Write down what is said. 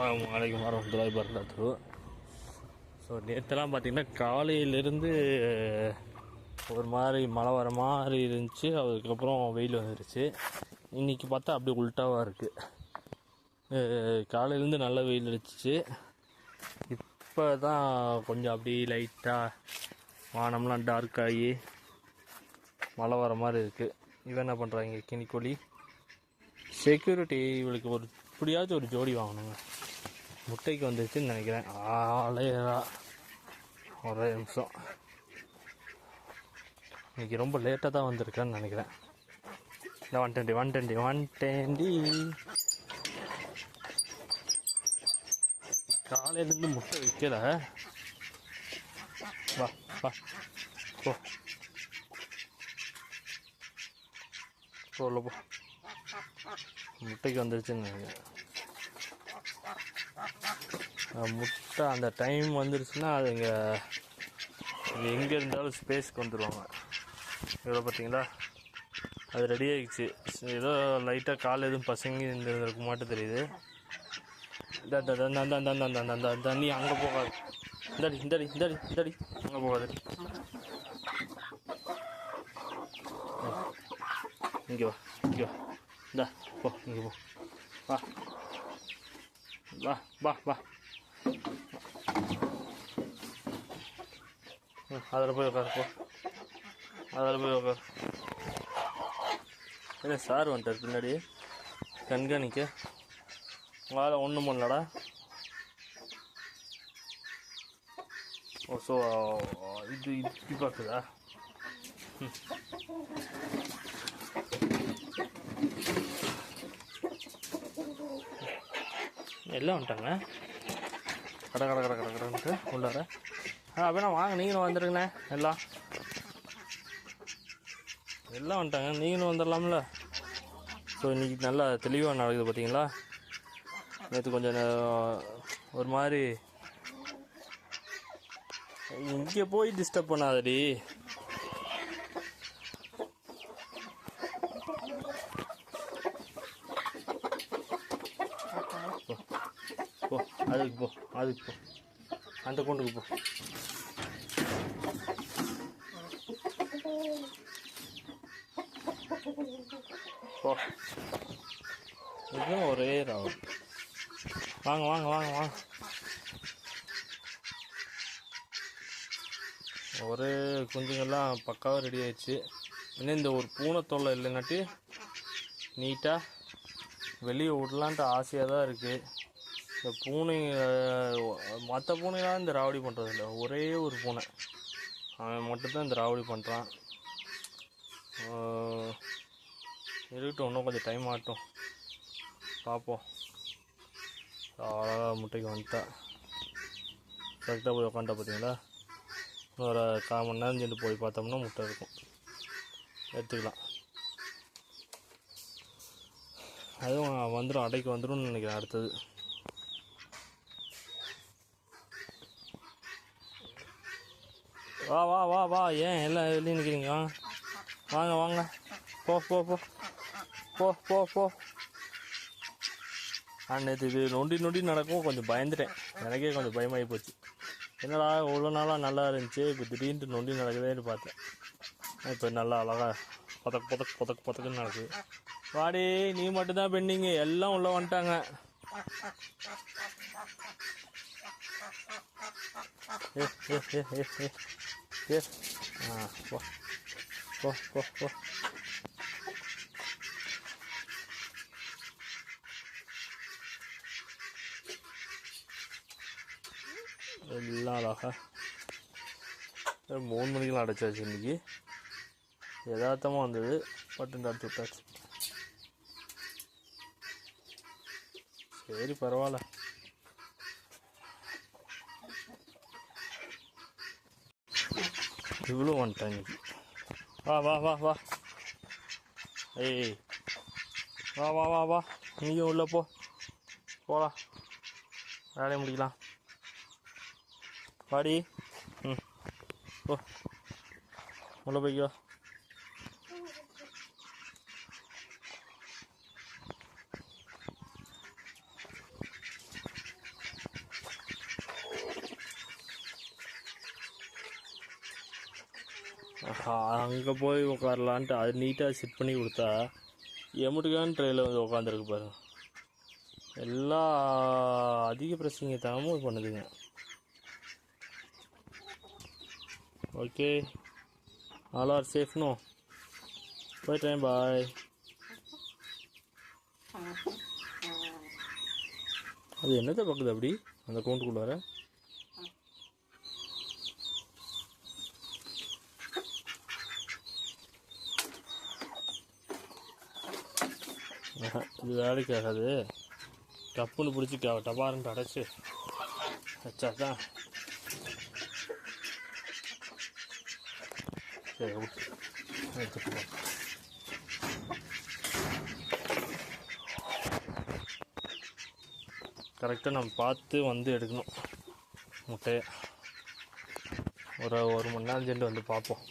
அஸ்ஸலாமு அலைக்கும் வரமத்துல்லாஹி வரகாத்து ஸோ நேற்றுலாம் பார்த்தீங்கன்னா காலையிலேருந்து ஒரு மாதிரி மழை வர மாதிரி இருந்துச்சு. அதுக்கப்புறம் வெயில் வந்துருச்சு. இன்றைக்கி பார்த்தா அப்படியே உல்ட்டாவாக இருக்குது காலையிலேருந்து நல்ல வெயில் அடிச்சிச்சு. இப்போ தான் கொஞ்சம் அப்படியே லைட்டாக வானம்லாம் டார்க் ஆகி மழை வர மாதிரி இருக்குது இவன் என்ன பண்ணுறாங்க கினிக்கோழி செக்யூரிட்டி இவளுக்கு ஒரு இப்படியாச்சும் ஒரு ஜோடி வாங்கணுங்க. முட்டைக்கு வந்துருச்சுன்னு நினைக்கிறேன். ஆலையா ஒரே நிமிஷம். இன்னைக்கு ரொம்ப லேட்டாக தான் வந்திருக்கான்னு நினைக்கிறேன். இந்த one twenty one twenty one twenty காலையிலேருந்து முட்டை விற்கல வா வா. போ. போ போ. முட்டைக்கு வந்துருச்சுன்னு நினைக்கிறேன். முட்டை அந்த டைம் வந்துருச்சுன்னா அதுங்க இது எங்கே இருந்தாலும் ஸ்பேஸ்க்கு வந்துடுவாங்க இவ்வளோ பார்த்தீங்களா அது ரெடி ஆகிடுச்சு ஏதோ லைட்டாக கால் எதுவும் பசங்க இருந்திருக்க மாட்டேன் தெரியுது. தண்ணி அங்கே போகாது. இந்தாடி இந்தாடி இந்தாடி இந்தாடி அங்கே போகாது. இங்கே வா இங்கே வா. இந்தா போ இங்கே போ. வா. வா வா வா. அதில் போய் உட்காரு போ அதில் போய் உட்காரு இல்லை சார் வந்துட்டார் பின்னாடி கண்காணிக்க வாழை ஒன்றும் பண்ணலடா ஓ ஸோ இது இப்படி பார்க்குதா எல்லாம் வந்துட்டாங்க கட கட கட கட கடன்ட்டு உள்ளார. ஆ அப்படின்னா வாங்க நீங்களும் வந்துருங்கண்ணே. எல்லாம். எல்லாம் வந்துட்டாங்க. நீங்களும் வந்துடலாம்ல ஸோ இன்றைக்கி நல்லா தெளிவாக நடக்குது பார்த்தீங்களா நேற்று கொஞ்சம் ஒரு மாதிரி இங்கே போய் டிஸ்டர்ப் பண்ணாதடி. போ அதுக்கு போ அதுக்கு போ. அந்த கொண்டுக்கு போ. போ. இதுவும் ஒரே ராவல் வாங்க வாங்க வாங்க வாங்க. ஒரே குஞ்சுங்கள்லாம் பக்காவாக ரெடி ஆயிடுச்சு. இன்னும் இந்த ஒரு பூனை தொல்லை இல்லைனாட்டி நீட்டாக வெளியே விடலான்ட்டு ஆசையாக தான் இருக்குது இந்த பூனைங்க மற்ற பூனைலாம் இந்த ராவடி பண்ணுறது இல்லை ஒரே ஒரு பூனை. அவன் மட்டும்தான் இந்த ராவடி பண்ணுறான் இருக்கட்டும் இன்னும் கொஞ்சம் டைம் ஆகட்டும். பார்ப்போம் அழகாக முட்டைக்கு வந்துட்டா. கரெக்டாக போய் உக்காண்டா பார்த்தீங்களா ஒரு கால் மணி நேரம் சென்று போய் பார்த்தோம்னா முட்டை இருக்கும். எடுத்துக்கலாம். அதுவும் வந்துடும் அடைக்கு வந்துடும் நினைக்கிறேன் அடுத்தது. வா வா வா வா. ஏன் எல்லாம் வெளியே நிற்கிறீங்க வாங்க வாங்க. போ போ போ. போ போ போ. ஆ நேற்று இது நொண்டி நொண்டி நடக்கும். கொஞ்சம் பயந்துட்டேன். எனக்கே கொஞ்சம் பயமாகி போச்சு. என்னடா இவ்வளோ நாளாக நல்லா இருந்துச்சு. இப்போ திடீர்னு நொண்டி நடக்குதேன்னு பார்த்தேன். இப்போ நல்லா அழகாக பதக் பதக் பதக் பதக்குன்னு நடக்குது. வாடி நீ மட்டும்தான் பெண்டிங்க. எல்லாம் உள்ளே வந்துட்டாங்க. ஏ ஏ ஏ ஏ ஏ ஏ ஆ போ போ போ போ எல்லாம் அழகா ஒரு மூணு மணிக்கெல்லாம் அடைச்சாச்சு இன்னைக்கு. யதார்த்தமாக வந்தது. பட்டன் தடுத்து விட்டாச்சு. சரி பரவாயில்ல. இவ்வளோ வந்துட்டாங்க வா வா வா வா ஏய் வா வா வா வா நீயும் உள்ளே போ போகலாம் வேலையை முடிக்கலாம் வாடி ம் ஓ உள்ள போய்க்கோ அங்கே போய் உட்காரலான்ட்டு அது நீட்டாக செட் பண்ணி கொடுத்தா எமுட்டுக்கான ட்ரெயினில் வந்து உட்காந்துருக்கு பாருங்க எல்லா அதிக பிரசங்கத்தனமும் இது பண்ணுதுங்க. ஓகே ஆல் ஆர் சேஃப்னோ போயிட்டேன் பாய் அது என்னத்தை பார்க்குது அப்படி? அந்த கவுண்டுக்குள்ளார இது வேலைக்கு ஆகாது. டப்புன்னு பிடிச்சி டபாரன்ட்டு அடைச்சி வச்சாக்கா சரி எடுத்துட்டு கரெக்டாக நம்ம பார்த்து வந்து எடுக்கணும். முட்டையை. ஒரு ஒரு மணி நேரம் சென்று வந்து பார்ப்போம்.